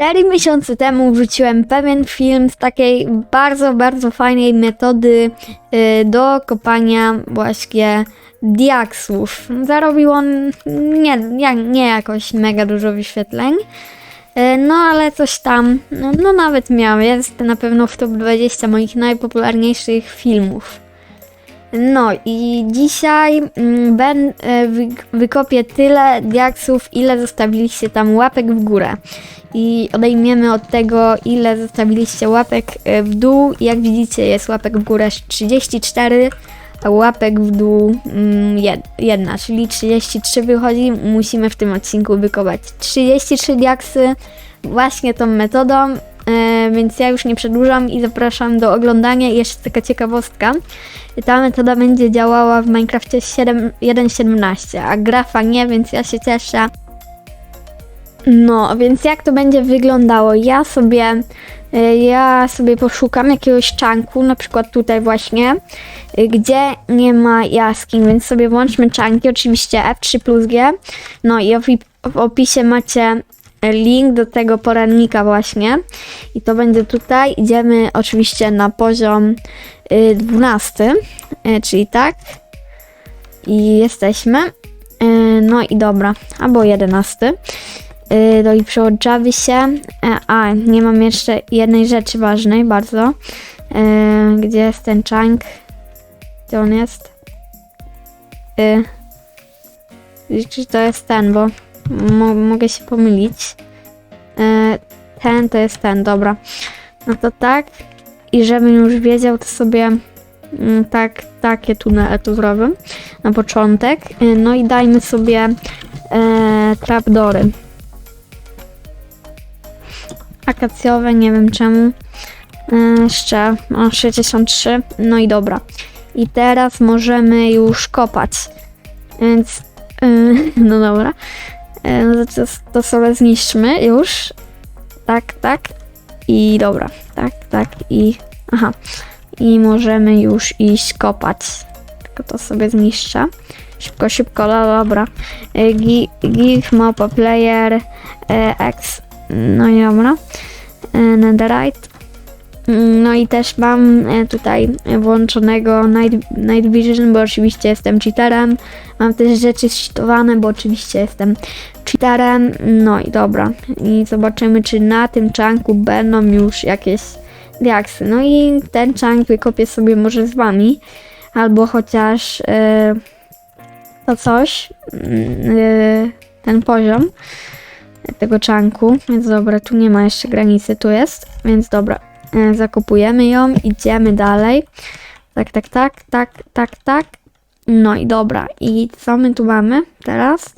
Cztery miesiące temu wrzuciłem pewien film z takiej bardzo, bardzo fajnej metody y, do kopania właśnie diaksów. Zarobił on nie, nie, jakoś mega dużo wyświetleń, y, no ale coś tam, no, no nawet miał, jest na pewno w top 20 moich najpopularniejszych filmów. No i dzisiaj mm, ben, e, wy, wykopię tyle diaksów, ile zostawiliście tam łapek w górę. I odejmiemy od tego, ile zostawiliście łapek e, w dół. Jak widzicie, jest łapek w górę 34, a łapek w dół mm, jed, jedna, czyli 33 wychodzi. Musimy w tym odcinku wykopać 33 diaksy właśnie tą metodą. Więc ja już nie przedłużam i zapraszam do oglądania. I jeszcze taka ciekawostka. Ta metoda będzie działała w Minecrafcie 7 1.17, a grafa nie, więc ja się cieszę. No, więc jak to będzie wyglądało? Ja sobie, y, ja sobie poszukam jakiegoś czanku, na przykład tutaj właśnie, y, gdzie nie ma jaskiń, więc sobie włączmy czanki, oczywiście F3 plus G. No i w opisie macie link do tego porannika właśnie i to będzie tutaj. Idziemy oczywiście na poziom y, 12, y, czyli tak. I jesteśmy. Y, No i dobra, albo 11. Y, No i przełączamy się. E, A, nie mam jeszcze jednej rzeczy ważnej bardzo. Y, Gdzie jest ten chunk? Gdzie on jest? Y, Czy to jest ten, bo mo mogę się pomylić. E, Ten to jest ten, dobra. No to tak. I żebym już wiedział, to sobie mm, tak, takie tunele tu zrobię na początek. E, No i dajmy sobie e, trapdory. Akacjowe, nie wiem czemu. E, jeszcze mam 63. No i dobra. I teraz możemy już kopać. Więc, e, no dobra. E, No to, to sobie zniszczmy już. Tak, tak. I dobra. Tak, tak. I. Aha. I możemy już iść kopać. Tylko to sobie zniszczę. Szybko, szybko, no dobra. E, gi- Give mapa player e, X. No i dobra. Netherite. No i też mam e, tutaj włączonego Night, Night Vision, bo oczywiście jestem cheaterem. Mam też rzeczy zcheatowane, bo oczywiście jestem cheaterem. No i dobra. I zobaczymy, czy na tym czanku będą już jakieś diaksy. No i ten czank wykopię sobie może z wami. Albo chociaż e, to coś. e, ten poziom tego czanku. Więc dobra, tu nie ma jeszcze granicy, tu jest. Więc dobra, e, zakopujemy ją, idziemy dalej. Tak, tak, tak, tak, tak, tak. No i dobra. I co my tu mamy teraz?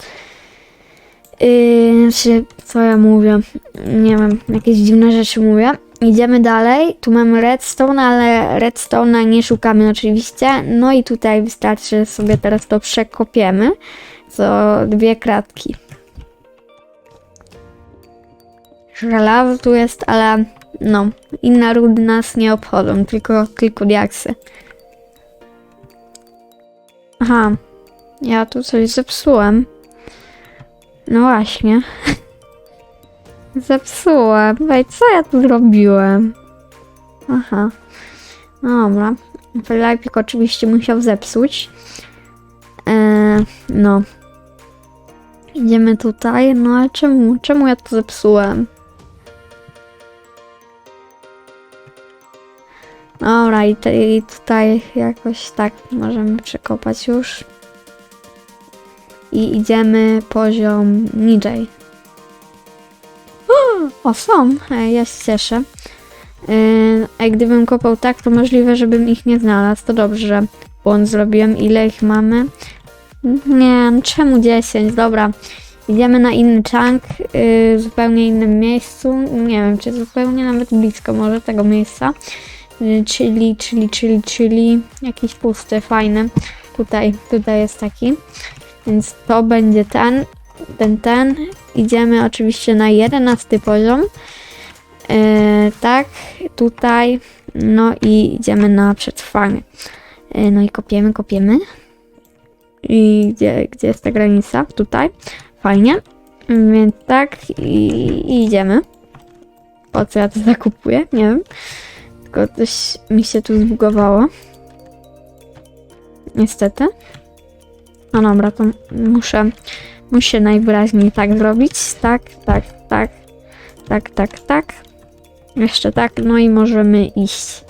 Yy, czy co ja mówię? Nie wiem, jakieś dziwne rzeczy mówię. Idziemy dalej. Tu mamy redstone, ale redstone'a nie szukamy oczywiście. No i tutaj wystarczy sobie teraz to przekopiemy. Co dwie kratki. Żelazo tu jest, ale no, inne rudy nas nie obchodzą, tylko, tylko diaksy. Aha, ja tu coś zepsułem. No właśnie. Zepsułem. Wej, co ja tu zrobiłem? Aha. No dobra. Filipik oczywiście musiał zepsuć. Eee, no. Idziemy tutaj. No ale czemu? Czemu ja to zepsułem? Dobra, i, i tutaj jakoś tak możemy przekopać już. I idziemy poziom niżej. O, są! Ja się cieszę. Yy, A gdybym kopał tak, to możliwe, żebym ich nie znalazł. To dobrze, że błąd zrobiłem. Ile ich mamy? Nie, no czemu 10? Dobra. Idziemy na inny chunk, yy, w zupełnie innym miejscu. Nie wiem, czy zupełnie nawet blisko może tego miejsca. Yy, czyli, czyli, czyli, czyli jakiś pusty, fajny. Tutaj, tutaj jest taki. Więc to będzie ten, ten, ten. Idziemy oczywiście na 11 poziom. E, tak, tutaj. No i idziemy na przetrwanie. E, no i kopiemy, kopiemy. I gdzie, gdzie jest ta granica? Tutaj. Fajnie. Więc tak i, i idziemy. po co ja to zakupuję, nie wiem. Tylko coś mi się tu zbugowało. Niestety. No dobra, to muszę, muszę najwyraźniej tak zrobić. Tak, tak, tak, tak, tak, tak. Jeszcze tak, no i możemy iść.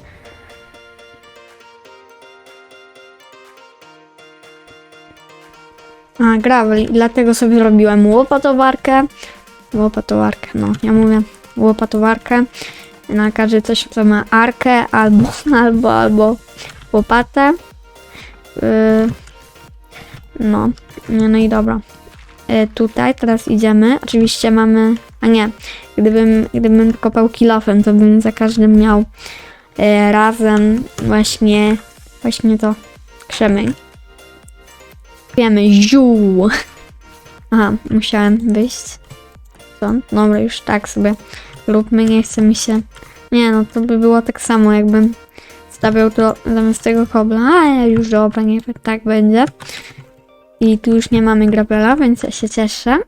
A, gravel, dlatego sobie zrobiłem łopatowarkę. Łopatowarkę, no, ja mówię łopatowarkę. Na każdy coś, co ma arkę, albo, albo, albo łopatę. Yy, no, no i dobra. Yy, tutaj teraz idziemy. Oczywiście mamy. A nie, gdybym, gdybym kopał kilofem, to bym za każdym miał yy, razem właśnie, właśnie to krzemień. Wiemy, ziół. Aha, musiałem wyjść stąd. Dobra, już tak sobie róbmy, nie chce mi się... Nie no, to by było tak samo, jakbym stawiał to zamiast tego kobla. A już dobra, nie tak będzie. I tu już nie mamy grabela, więc ja się cieszę.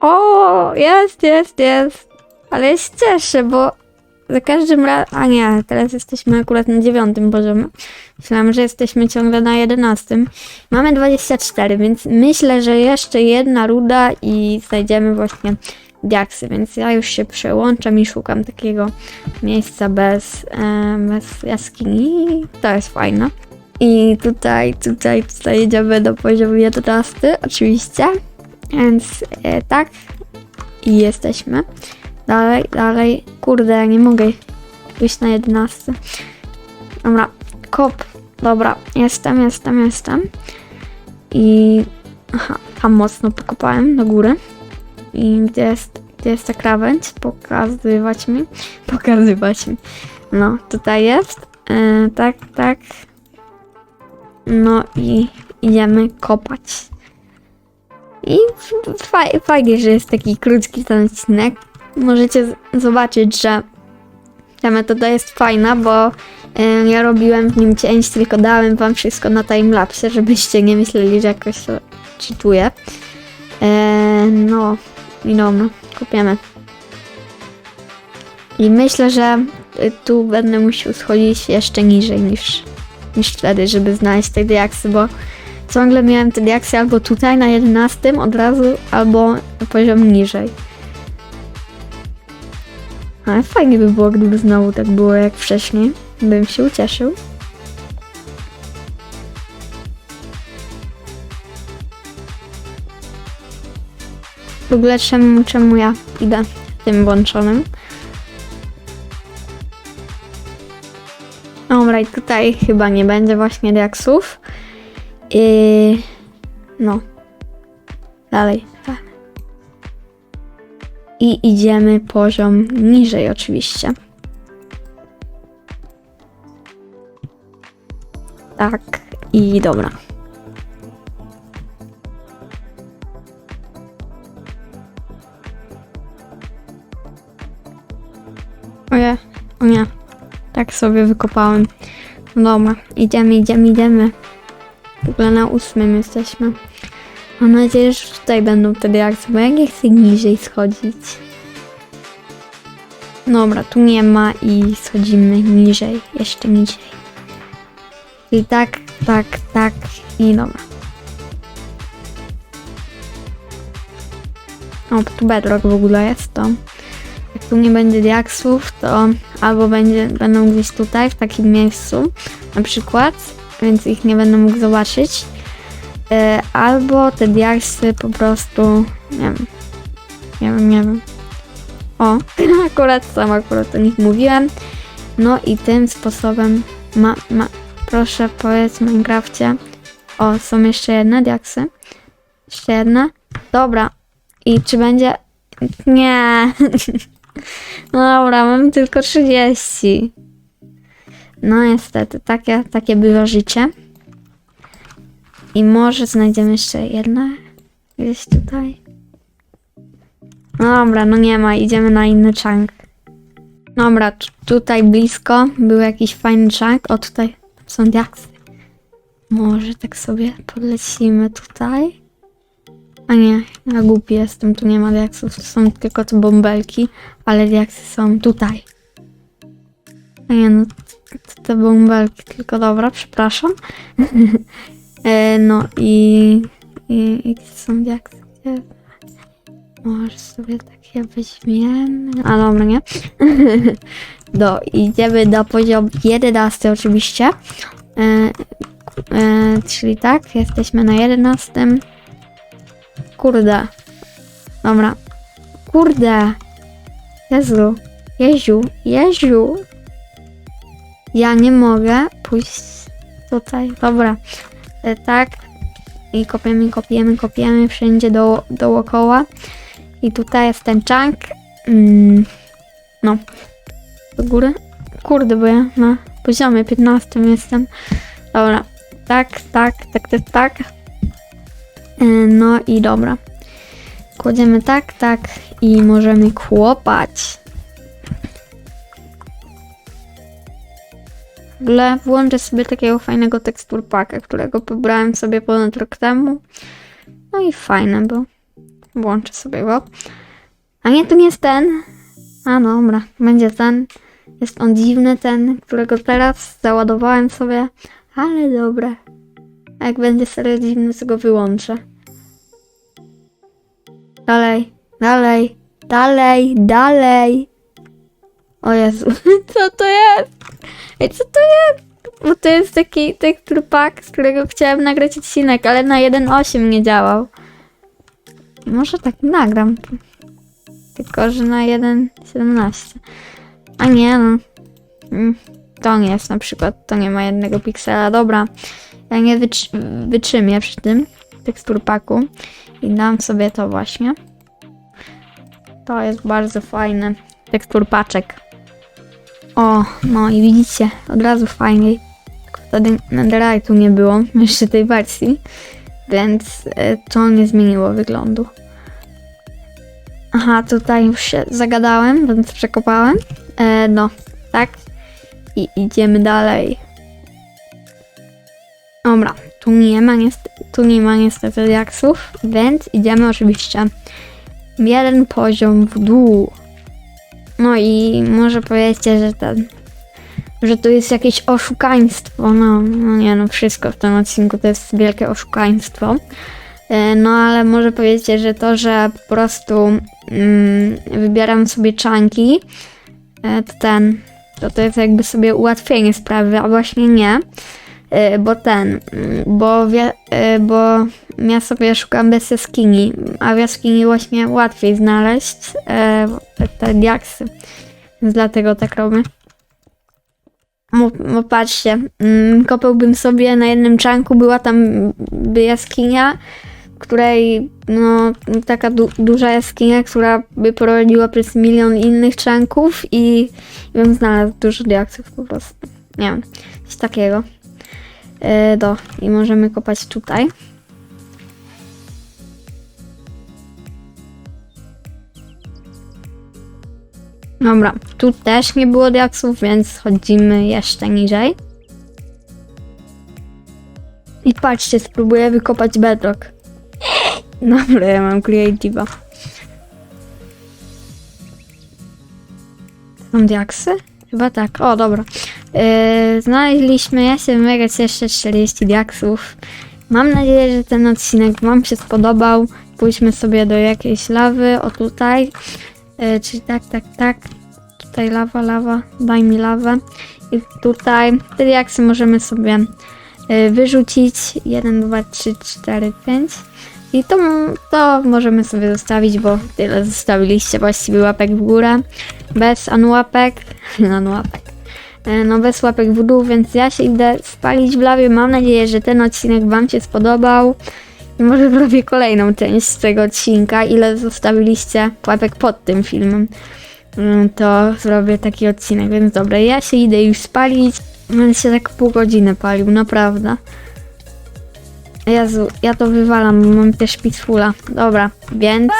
O, jest, jest, jest. Ale się cieszę, bo za każdym razem. A nie, teraz jesteśmy akurat na dziewiątym poziomie. Myślałam, że jesteśmy ciągle na jedenastym. Mamy 24, więc myślę, że jeszcze jedna ruda i znajdziemy właśnie diaksy, więc ja już się przełączam i szukam takiego miejsca bez, e, bez jaskini. To jest fajne. I tutaj, tutaj, tutaj jedziemy do poziomu 11, oczywiście. Więc e, tak. I jesteśmy. Dalej, dalej. Kurde, ja nie mogę wyjść na 11. Dobra, kop. Dobra, jestem, jestem, jestem. I. Aha, tam mocno pokopałem do góry. I gdzie jest, gdzie jest ta krawędź? Pokazywać mi. Pokazywać mi. No, tutaj jest. E, tak, tak. No i idziemy kopać. I faj, fajnie, że jest taki krótki ten odcinek. Możecie zobaczyć, że ta metoda jest fajna, bo ja robiłem w nim cięć, tylko dałem wam wszystko na timelapse, żebyście nie myśleli, że jakoś to czytuję. No i dobra, kupiemy. I myślę, że y, tu będę musiał schodzić jeszcze niżej niż, niż wtedy, żeby znaleźć te diaksy, bo ciągle miałem te diaksy albo tutaj na 11 od razu, albo poziom niżej. Ale fajnie by było, gdyby znowu tak było jak wcześniej. Bym się ucieszył. W ogóle czemu, czemu ja idę tym włączonym? Dobra, i tutaj chyba nie będzie właśnie diaksów. I no. Dalej. I idziemy poziom niżej oczywiście. Tak. I dobra. O nie, o nie. Tak sobie wykopałem. No dobra, idziemy, idziemy, idziemy. W ogóle na ósmym jesteśmy. Mam nadzieję, że tutaj będą te reakcje, bo ja nie chcę niżej schodzić. Dobra, tu nie ma i schodzimy niżej, jeszcze niżej. I tak, tak, tak i dobra. O, tu bedrock w ogóle jest to. Jak tu nie będzie diaksów, to albo będzie, będą gdzieś tutaj, w takim miejscu, na przykład, więc ich nie będę mógł zobaczyć. E, albo te diaksy po prostu, nie wiem, nie wiem, nie wiem. O, akurat sam akurat o nich mówiłem. No i tym sposobem ma, ma, proszę powiedz w Minecrafcie. O, są jeszcze jedne diaksy. Jeszcze jedne. Dobra. I czy będzie... Nie. Dobra, mam tylko 30. No niestety, takie, takie bywa życie. I może znajdziemy jeszcze jedne gdzieś tutaj. No dobra, no nie ma, idziemy na inny chunk. Dobra, tu- tutaj blisko był jakiś fajny chunk. O, tutaj są diaksy. Może tak sobie podlecimy tutaj. A nie, ja głupi jestem, tu nie ma diaksów, są tylko te bąbelki, ale diaksy są tutaj. A nie, no te bąbelki, tylko dobra, przepraszam. e, no i, i, i są? Gdzie? Może sobie takie weźmiemy. A dobra, nie? Do, idziemy do poziomu 11 oczywiście. E, e, czyli tak, jesteśmy na 11. Kurde. Dobra. Kurde. Jezu. Jeziu. Jeziu. Ja nie mogę pójść tutaj. Dobra. E, tak. I kopiemy, kopiemy, kopiemy wszędzie do, dookoła. I tutaj jest ten chunk. Mm. No. Do góry. Kurde, bo ja na poziomie 15 jestem. Dobra. Tak, tak, tak, tak, tak. E, No i dobra. Kładziemy tak, tak i możemy kłopać. Ogóle włączę sobie takiego fajnego tekstur packa, którego pobrałem sobie ponad rok temu. No i fajne, bo włączę sobie go. A nie, to nie jest ten. A dobra, będzie ten. Jest on dziwny, ten, którego teraz załadowałem sobie. Ale dobra. A jak będzie serio dziwny, to go wyłączę. Dalej, dalej, dalej, dalej. O Jezu, co to jest? Ej, co to jest? Bo to jest taki tekstur pack, z którego chciałem nagrać odcinek, ale na 1.8 nie działał. Może tak nagram. Tylko, że na 1.17. A nie no. Mm, To nie jest na przykład, to nie ma jednego piksela. Dobra, ja nie wytrzy- wytrzymię przy tym tekstur packu i dam sobie to właśnie. To jest bardzo fajny tekstur paczek. O, no i widzicie, od razu fajniej. Wtedy netherite'u nie było, jeszcze tej wersji, więc e, to nie zmieniło wyglądu. Aha, tutaj już się zagadałem, więc przekopałem. E, no, tak. I idziemy dalej. Dobra, tu nie ma niestety, tu nie ma niestety diaksów, więc idziemy oczywiście jeden poziom w dół. No i może powiecie, że ten, że to jest jakieś oszukaństwo. No, no nie, no wszystko w tym odcinku to jest wielkie oszukaństwo. E, No ale może powiecie, że to, że po prostu mm, wybieram sobie czanki, e, to ten, to to jest jakby sobie ułatwienie sprawy, a właśnie nie. E, Bo ten, bo, wie, bo ja sobie szukam bez jaskini, a w jaskini właśnie łatwiej znaleźć e, te, diaksy. Więc dlatego tak robię. Bo patrzcie, mm, kopałbym sobie na jednym czanku, była tam jaskinia, której no taka du- duża jaskinia, która by prowadziła przez milion innych czanków i, i bym znalazł dużo diaksów po prostu. Nie wiem, coś takiego. E, do, i możemy kopać tutaj. Dobra, tu też nie było diaksów, więc schodzimy jeszcze niżej. I patrzcie, spróbuję wykopać bedrock. Dobra, ja mam creative'a. Są diaksy? Chyba tak. O, dobra. Yy, znaleźliśmy, ja się mega cieszę, 40 diaksów. Mam nadzieję, że ten odcinek Wam się spodobał. Pójdźmy sobie do jakiejś lawy, o tutaj. Yy, czyli tak, tak, tak. Tutaj lawa, lawa, daj mi lawę. I tutaj te diaksy możemy sobie yy, wyrzucić. 1, 2, 3, 4, 5. I to, to możemy sobie zostawić, bo tyle zostawiliście właściwie łapek w górę. Bez anłapek. Anłapek. E, No bez łapek w dół, więc ja się idę spalić w lawie. Mam nadzieję, że ten odcinek Wam się spodobał. Może zrobię kolejną część z tego odcinka. Ile zostawiliście łapek pod tym filmem, mm, to zrobię taki odcinek. Więc dobra, ja się idę już spalić. Będę się tak pół godziny palił, naprawdę. Jezu, ja to wywalam, bo mam też pitfula. Dobra, więc